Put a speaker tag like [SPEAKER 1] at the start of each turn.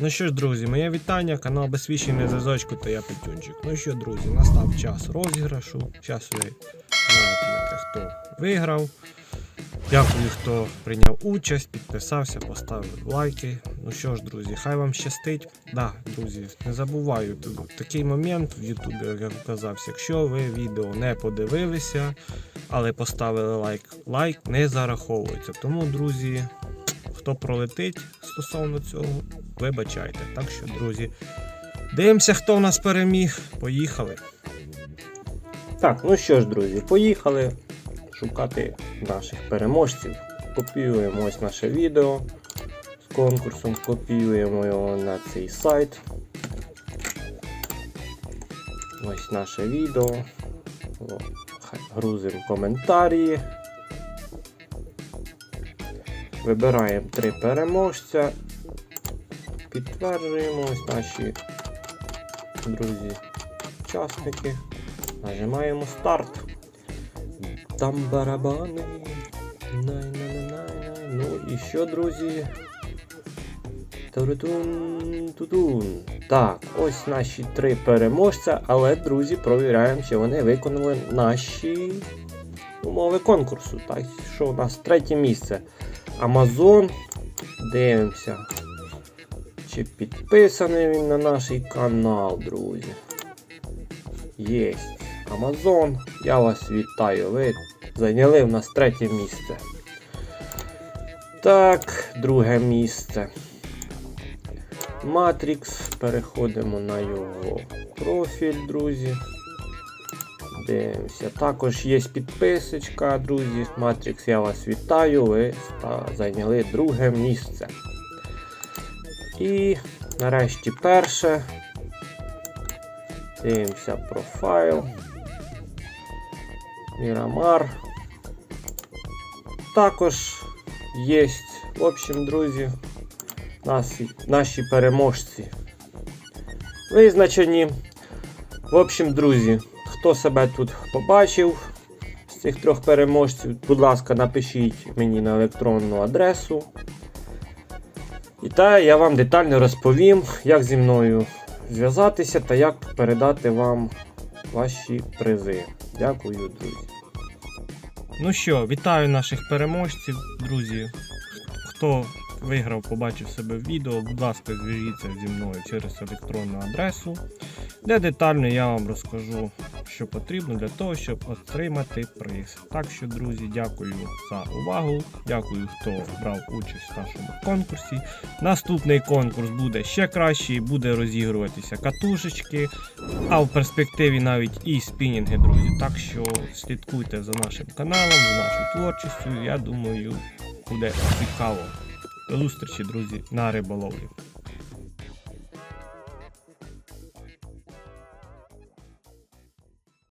[SPEAKER 1] Ну що ж, друзі, моє вітання, канал Безсвідчений зв'язочку та я Петюнчик. Ну що, друзі, настав час розіграшу. Зараз ви знаєте, хто виграв. Дякую, хто прийняв участь, підписався, поставив лайки. Ну що ж, друзі, хай вам щастить. Да, друзі, не забуваю такий момент в Ютубі, як я казав, якщо ви відео не подивилися, але поставили лайк, лайк не зараховується. Тому, друзі, хто пролетить стосовно цього, вибачайте. Так що, друзі, дивимося, хто в нас переміг. Поїхали. Так, ну що ж, друзі, поїхали шукати наших переможців. Копіюємо ось наше відео з конкурсом, копіюємо його на цей сайт. Ось наше відео. Грузимо коментарі. Вибираємо три переможця. Підтверджуємо ось наші друзі учасники. Нажимаємо старт. Там барабани. Най-най-най-най. Ну і що, друзі? Турутун, тутун. Так, ось наші три переможця, але, друзі, провіряємо, чи вони виконали наші умови конкурсу. Так, що у нас третє місце. Амазон. Дивимося. Чи підписаний він на наш канал, друзі. Єсть. Амазон. Я вас вітаю. Ви зайняли в нас третє місце. Так, друге місце. Матрікс. Переходимо на його профіль, друзі. Дивимося. Також є підписочка, друзі. Матрікс, я вас вітаю. Ви зайняли друге місце. І нарешті перше. Дивимося профайл. Мірамар. Також є, в общем, друзі, наші, наші переможці. Визначені. В общем, друзі, хто себе тут побачив з цих трьох переможців, будь ласка, напишіть мені на електронну адресу. І та я вам детально розповім, як зі мною зв'язатися та як передати вам ваші призи. Дякую, друзі. Ну що, вітаю наших переможців, друзі. Хто виграв, побачив себе в відео, будь ласка, зв'яжіться зі мною через електронну адресу, де детально я вам розкажу, що потрібно для того, щоб отримати приз. Так що, друзі, дякую за увагу. Дякую, хто брав участь в нашому конкурсі. Наступний конкурс буде ще кращий, буде розігруватися катушечки, а в перспективі навіть і спінінги, друзі. Так що слідкуйте за нашим каналом, за нашою творчістю. Я думаю, буде цікаво. Зустрічі, друзі, на риболовлі.